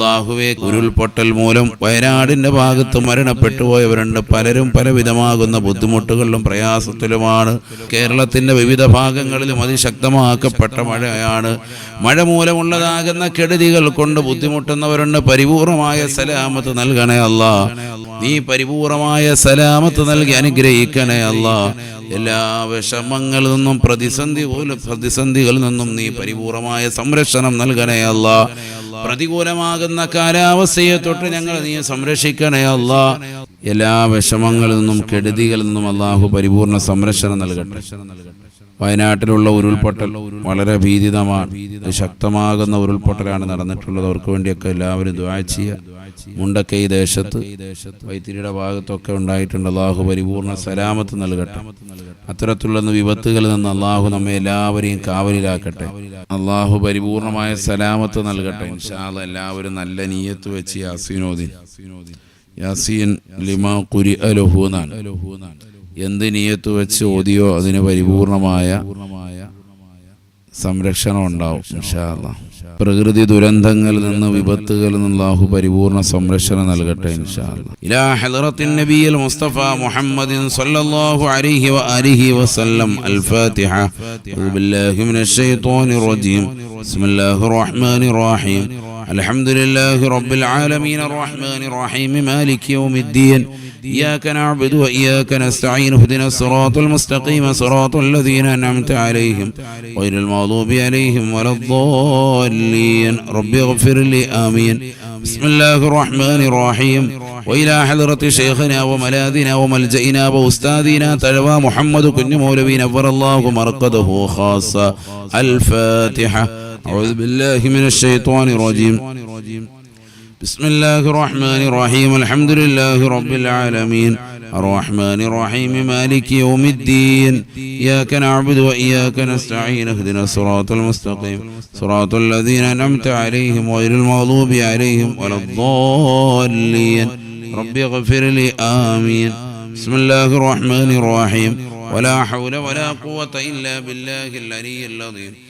അള്ളാഹുവെ ഉരുൾപൊട്ടൽ മൂലം വയനാടിന്റെ ഭാഗത്ത് മരണപ്പെട്ടു പോയവരുണ്ട്. പലരും പലവിധമാകുന്ന ബുദ്ധിമുട്ടുകളിലും പ്രയാസത്തിലുമാണ്. കേരളത്തിന്റെ വിവിധ ഭാഗങ്ങളിലും അതിശക്തമാക്കപ്പെട്ട മഴയാണ്. മഴ മൂലമുള്ളതാകുന്ന കെടുതികൾ കൊണ്ട് ബുദ്ധിമുട്ടുന്നവരുണ്ട്. പരിപൂർണമായ സലാമത്ത് നൽകണേ അല്ല. നീ പരിപൂർണമായ സലാമത്ത് നൽകി അനുഗ്രഹിക്കണേ അല്ല. എല്ലാ വിഷമങ്ങളിൽ നിന്നും പ്രതിസന്ധി പോലും പ്രതിസന്ധികളിൽ നിന്നും നീ പരിപൂർണമായ സംരക്ഷണം നൽകണേ അല്ല. പ്രതികൂലമാകുന്ന കാലാവസ്ഥയെ തൊട്ട് ഞങ്ങൾ നീ സംരക്ഷിക്കണേ അല്ല എല്ലാ വിഷമങ്ങളിൽ നിന്നും കെടുതികളിൽ നിന്നും അള്ളാഹു പരിപൂർണ സംരക്ഷണം നൽകട്ടെ. വയനാട്ടിലുള്ള ഉരുൾപൊട്ടൽ വളരെ ഭീതിതമാണ്. ശക്തമാകുന്ന ഉരുൾപൊട്ടലാണ് നടന്നിട്ടുള്ളത്. അവർക്ക് വേണ്ടിയൊക്കെ എല്ലാവരും ദ്വാ ചെയ്യുക. മുണ്ടക്കൈ ദേശത്ത് വൈത്തിരിയുടെ ഭാഗത്തൊക്കെ ഉണ്ടായിട്ടുണ്ട്. അള്ളാഹു പരിപൂർണ സലാമത്ത് നൽകട്ടെ. അത്തരത്തിലുള്ള വിപത്തുകളിൽ നിന്ന് അള്ളാഹു നമ്മെ എല്ലാവരെയും കാവലിലാക്കട്ടെ. അള്ളാഹു പരിപൂർണമായ സലാമത്ത് നൽകട്ടെ. എല്ലാവരും നല്ല നീയത്ത് വെച്ച് യാസീനോദിൻ. യാസീൻ ലിമാ കുരി എന്ത് നീയത്ത് വെച്ച് ഓതിയോ അതിന് പരിപൂർണമായ സംരക്ഷണം ഉണ്ടാവും. ഇൻഷാല്ല പ്രകൃതി ദുരന്തങ്ങളിൽ നിന്ന് വിപത്തുകളിൽ നിന്ന് അള്ളാഹു പരിപൂർണ സംരക്ഷണം നൽകട്ടെ മുസ്തഫ മുഹമ്മദിൻ സല്ലല്ലാഹു അലൈഹി വഅലിഹി വസല്ലം. അൽ ഫാത്തിഹ ബിസ്മില്ലാഹിർ റഹ്മാനിർ റഹീം. അൽഹംദുലില്ലാഹി റബ്ബിൽ റഹ്മാനിർ റഹീം. യൗമിദ്ദീൻ. إياك نعبد وإياك نستعين اهدنا الصراط المستقيم صراط الذين أنعمت عليهم غير المغضوب عليهم ولا الضالين. رب اغفر لي آمين. بسم الله الرحمن الرحيم. وإلى حضرة شيخنا وملاذنا وملجئنا وأستاذنا تلوى محمد كن مولوي نور الله مرقده خاصة. الفاتحة. أعوذ بالله من الشيطان الرجيم. بسم الله الرحمن الرحيم الحمد لله رب العالمين. الرحمن الرحيم مالك يوم الدين. إياك نعبد وإياك نستعين اهدنا الصراط المستقيم. صراط الذين أنعمت عليهم غير المغضوب عليهم ولا الضالين. رب اغفر لي آمين. بسم الله الرحمن الرحيم. ولا حول ولا قوة إلا بالله العلي العظيم.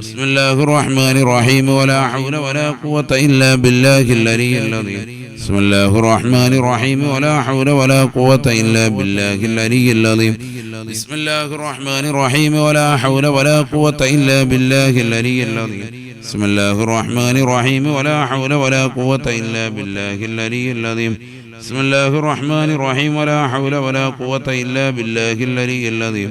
بسم الله الرحمن الرحيم ولا حول ولا قوة إلا بالله العلي العظيم بسم الله الرحمن الرحيم ولا حول ولا قوة إلا بالله العلي العظيم بسم الله الرحمن الرحيم ولا حول ولا قوة إلا بالله العلي العظيم بسم الله الرحمن الرحيم ولا حول ولا قوة إلا بالله العلي العظيم بسم الله الرحمن الرحيم ولا حول ولا قوة إلا بالله العلي العظيم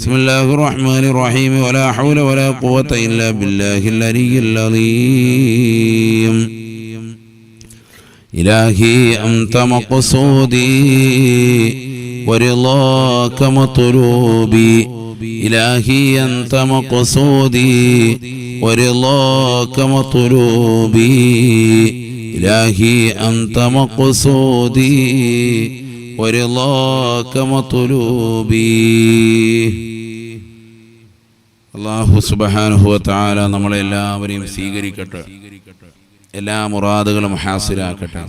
بسم الله الرحمن الرحيم ولا حول ولا قوة إلا بالله العلي العظيم. إلهي أنت مقصودي ورضاك مطلوبي. إلهي أنت مقصودي ورضاك مطلوبي. إلهي أنت مقصودي ورضاك مطلوبي. അള്ളാഹു സുബഹാനുഹുവ നമ്മളെ നമ്മളെല്ലാവരെയും സ്വീകരിക്കട്ടെ. എല്ലാ മുറാദുകളും ഹാസിലാക്കട്ടെ.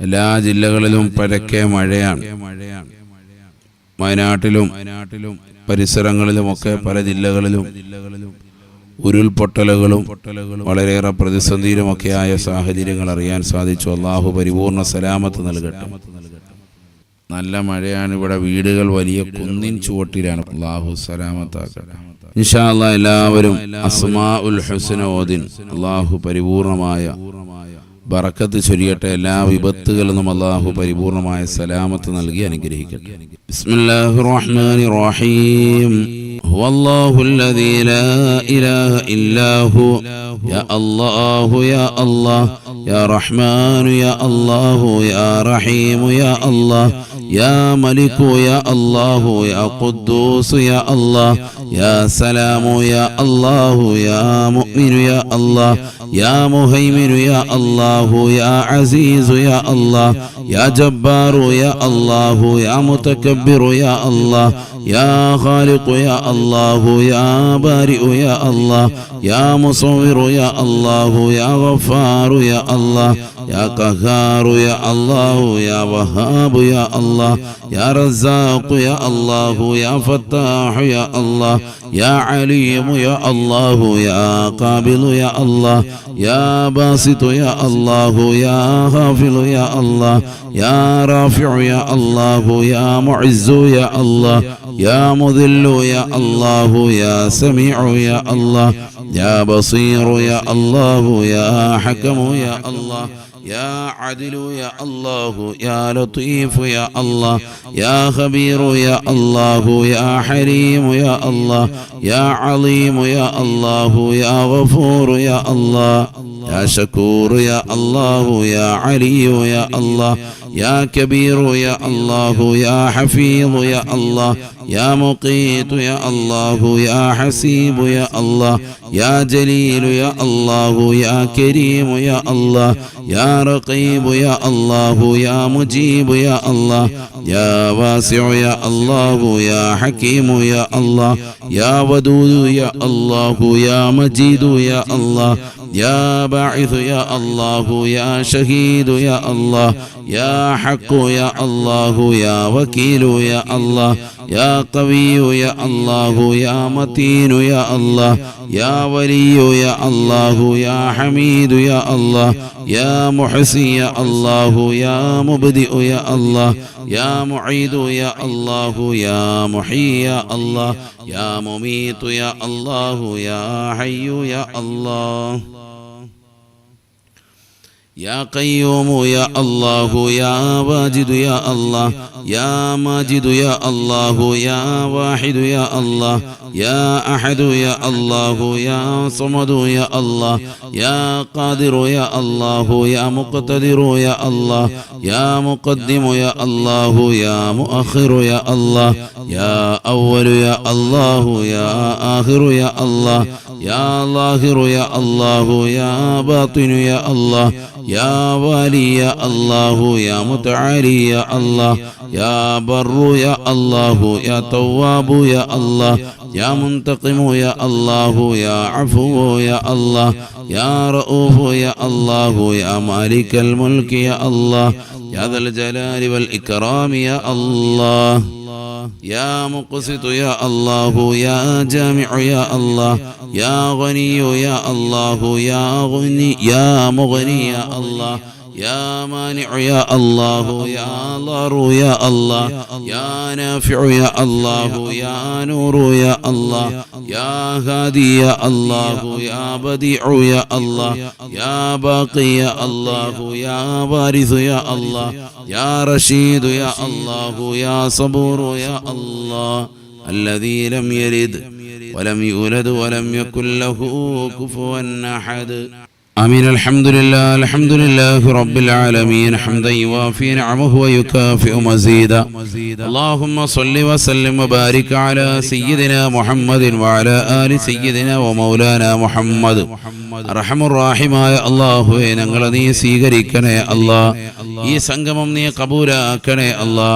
എല്ലാ ജില്ലകളിലും പരക്കെ മഴയാണ്. വയനാട്ടിലും പരിസരങ്ങളിലുമൊക്കെ പല ജില്ലകളിലും ഉരുൾപൊട്ടലുകളും വളരെയേറെ പ്രതിസന്ധിയിലുമൊക്കെയായ സാഹചര്യങ്ങൾ അറിയാൻ സാധിച്ചു. അള്ളാഹു പരിപൂർണ സലാമത്ത് നൽകട്ടെ. നല്ല മഴയാണ് ഇവിടെ വീടുകൾ വലിയ കുന്നിൻ ചുവട്ടിലാണ് അള്ളാഹു സലാമത്താക്കട്ടെ ഇൻഷാ അല്ലാ എല്ലാവരും അസ്മാ ഉൽ ഹുസന ഓദിൻ അള്ളാഹു പരിപൂർണമായ ബറക്കത്ത് ചൊരിയട്ടെ എല്ലാ വിപത്തുകളിൽ നിന്നും അള്ളാഹു പരിപൂർണമായ സലാമത്ത് നൽകി അനുഗ്രഹിക്കട്ടെ ബിസ്മില്ലാഹിർ റഹ്മാനിർ റഹീം هو الله الذي لا إله إلا هو يا الله يا الله يا رحمن يا الله يا رحيم يا الله يا ملك يا الله يا قدوس يا الله يا سلام يا الله يا مؤمن يا الله يا مهيمن يا الله يا عزيز يا الله يا جبار يا الله يا متكبر يا الله يا خالق يا الله يا بارئ يا الله يا مصور يا الله يا غفار يا الله يا قهار يا الله يا وهاب يا الله يا رزاق يا الله يا فتاح يا الله يا عليم يا الله يا قابل يا الله يا باسط يا الله يا غافل يا الله يا رافع يا الله يا معز يا الله يا مذل يا الله يا سميع يا الله يا بصير يا الله يا حكم يا الله. يا عدل يا الله يا لطيف يا الله يا خبير يا الله يا حليم يا الله يا عظيم يا الله يا غفور يا الله. يا شكور يا الله يا علي يا الله يا كبير يا الله يا حفيظ يا الله يا مقيت يا الله يا حسيب يا الله يا جليل يا الله يا كريم يا الله يا رقيب يا الله يا مجيب يا الله يا واسع يا الله يا حكيم يا الله يا ودود يا الله يا مجيد يا الله يا باعث يا الله يا شهيد يا الله يا حق يا الله يا وكيل يا الله يا قوي يا الله يا متين يا الله يا ولي يا الله يا حميد يا الله يا محسن يا الله يا مبدئ يا الله يا معيد يا الله يا محيي يا الله يا مميت يا الله يا حي يا الله يا قيوم يا الله يا واجد يا الله يا ماجد يا الله يا واحد يا الله يا أحد يا الله يا صمد يا الله يا قادر يا الله يا مقتدر يا الله يا مقدم يا الله يا مؤخر يا الله يا أول يا الله يا آخر يا الله يا ظاهر يا الله يا باطن يا الله يا والي يا الله يا متعالي يا الله يا بر يا الله يا تواب يا الله يا منتقم يا الله يا عفو يا الله يا رؤوف يا الله يا مالك الملك يا الله يا ذا الجلال والإكرام يا الله يا مقسط يا الله يا جامع يا الله يا غني يا الله يا غني يا مغني يا الله. يا مانع يا الله يا ضار يا الله يا نافع يا الله يا نور يا الله يا هادي يا الله يا بديع يا الله يا باقي يا الله يا وارث يا الله يا رشيد يا الله يا صبور يا الله الذي لم يلد ولم يولد ولم يكن له كفوا أحد آمين الحمد لله الحمد لله رب العالمين حمدا يوافي نعمه ويكافئ مزيدا اللهم صل وسلم وبارك على سيدنا محمد وعلى آل سيدنا ومولانا محمد റഹമുറാഹിമായ അള്ളാഹുവെ ഞങ്ങളെ നീ സ്വീകരിക്കണേ അല്ലാ ഈ സംഗമം നീ കബൂലാക്കണേ അല്ലാ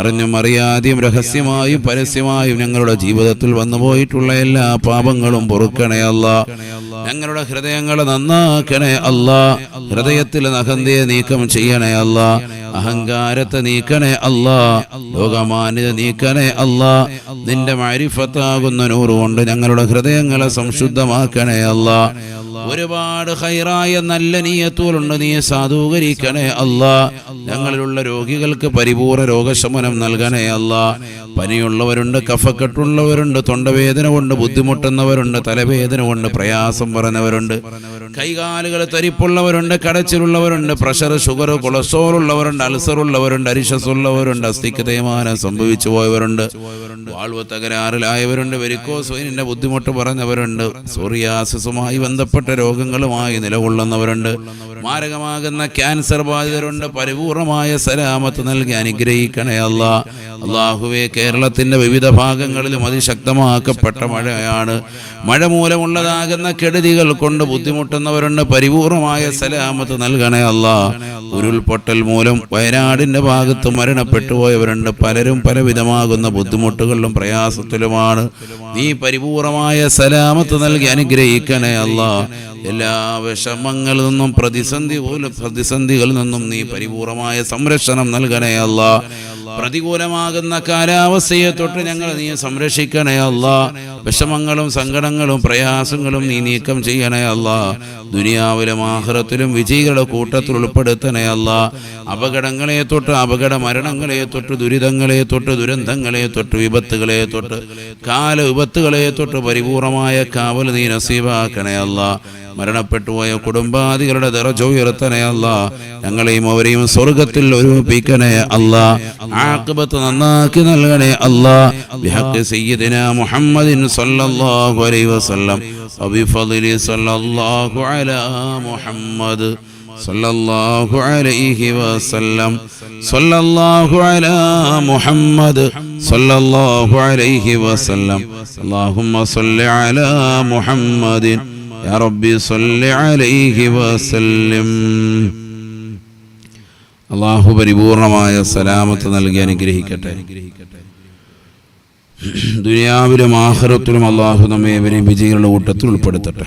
അറിഞ്ഞും അറിയാതെയും രഹസ്യമായും പരസ്യമായും ഞങ്ങളുടെ ജീവിതത്തിൽ വന്നുപോയിട്ടുള്ള എല്ലാ പാപങ്ങളും പൊറുക്കണേ അല്ലാ ഞങ്ങളുടെ ഹൃദയങ്ങളെ നന്നാക്കണേ അല്ലാ. ഹൃദയത്തിൽ നഖന്തിയെ നീക്കം ചെയ്യണേ അല്ലാ. അഹങ്കാരത്തെ നീക്കണേ അല്ലാ. ലോകമാന്യത നീക്കണേ അല്ലാ. നിന്റെ മാരിഫത്താകുന്ന നൂറുകൊണ്ട് ഞങ്ങളുടെ ഹൃദയങ്ങളെ സംശുദ്ധമാക്കണേ അല്ലാ. ഒരുപാട് ഹൈറായ നല്ല നീയത്തോലുണ്ട് നീ സാധൂകരിക്കണേ അല്ലാ ഞങ്ങളിലുള്ള രോഗികൾക്ക് പരിപൂർണ രോഗശമനം നൽകണേ അല്ലാ പനിയുള്ളവരുണ്ട് കഫക്കെട്ടുള്ളവരുണ്ട് തൊണ്ടവേദന കൊണ്ട് ബുദ്ധിമുട്ടുന്നവരുണ്ട് തലവേദന കൊണ്ട് പ്രയാസം പറഞ്ഞവരുണ്ട്. കൈകാലുകൾ തരിപ്പുള്ളവരുണ്ട് കടച്ചിലുള്ളവരുണ്ട് പ്രഷർ ഷുഗർ കൊളസ്ട്രോൾ ഉള്ളവരുണ്ട് അൾസർ ഉള്ളവരുണ്ട് അരിശസ് ഉള്ളവരുണ്ട് അസ്ഥിക്ക് തേയ്മാനം സംഭവിച്ചു പോയവരുണ്ട്. വാൾവ് തകരാറിലായവരുണ്ട് വെരിക്കോസ്വൈനിന്റെ ബുദ്ധിമുട്ട് പറഞ്ഞവരുണ്ട്. സോറിയാസിസുമായി ബന്ധപ്പെട്ട രോഗങ്ങളുമായി നിലകൊള്ളുന്നവരുണ്ട്. മാരകമാകുന്ന ക്യാൻസർ ബാധിതരുണ്ട്. പരിപൂർണമായ സലാമത്ത് നൽകി അനുഗ്രഹിക്കണേ അല്ല. അള്ളാഹുവെ കേരളത്തിന്റെ വിവിധ ഭാഗങ്ങളിലും അതിശക്തമാക്കപ്പെട്ട മഴയാണ്. മഴ മൂലമുള്ളതാകുന്ന കെടുതികൾ കൊണ്ട് ബുദ്ധിമുട്ടുന്നവരുണ്ട്. പരിപൂർണമായ സലാമത്ത് നൽകണേ അല്ല. ഉരുൾപൊട്ടൽ മൂലം വയനാടിന്റെ ഭാഗത്ത് മരണപ്പെട്ടു പോയവരുണ്ട്. പലരും പലവിധമാകുന്ന ബുദ്ധിമുട്ടുകളിലും പ്രയാസത്തിലുമാണ്. നീ പരിപൂർണമായ സലാമത്ത് നൽകി അനുഗ്രഹിക്കണേ അല്ല. എല്ലാ വിഷമങ്ങളിൽ നിന്നും പ്രതിസന്ധി പോലും പ്രതിസന്ധികളിൽ നിന്നും നീ പരിപൂർണമായ സംരക്ഷണം നൽകണേ അല്ല. പ്രതികൂലമാകുന്ന കാലാവസ്ഥയെ തൊട്ട് ഞങ്ങൾ നീ സംരക്ഷിക്കണേ അല്ല. വിഷമങ്ങളും സങ്കടങ്ങളും പ്രയാസങ്ങളും നീ നീക്കം ചെയ്യണേ അല്ല. ദുനിയാവിലും ആഹ്റത്തിലും വിജയികളുടെ കൂട്ടത്തിൽ ഉൾപ്പെടുത്തണേ അല്ല. അപകടങ്ങളെ തൊട്ട് അപകട മരണങ്ങളെ തൊട്ട് ദുരിതങ്ങളെ തൊട്ട് ദുരന്തങ്ങളെ തൊട്ട് വിപത്തുകളെ തൊട്ട് കാല വിപത്തുകളെ തൊട്ട് പരിപൂർണമായ കാവൽ നീ നസീബാക്കണേ അല്ല. മരണപ്പെട്ടുപോയ കുടുംബാദികളുടെ ദറജ ഉയർത്തനെ അല്ല. ഞങ്ങളെയും അവരെയും സ്വർഗത്തിൽ ഒരുമിപ്പിക്കണേ അല്ല. ആക്കബത്ത് നന്നാക്കി നൽകണേ അല്ല. മുഹമ്മദിൻ സല്ലല്ലാഹു അലൈഹി വസല്ലം. വബിഫളിലി സല്ലല്ലാഹു അലാ മുഹമ്മദ് സല്ലല്ലാഹു അലൈഹി വസല്ലം. സല്ലല്ലാഹു അലാ മുഹമ്മദ് സല്ലല്ലാഹു അലൈഹി വസല്ലം. അല്ലാഹുമ്മ സല്ലി അലാ മുഹമ്മദിൻ യാ റബ്ബി സല്ലി അലൈഹി വസല്ലം. അള്ളാഹു പരിപൂർണമായ സലാമത്ത് നൽകി അനുഗ്രഹിക്കട്ടെ. ദുനിയാവിലും ആഹ്റത്തിലും അള്ളാഹു നമ്മെ ഇവരെയും വിജയികളുടെ കൂട്ടത്തിൽ ഉൾപ്പെടുത്തട്ടെ.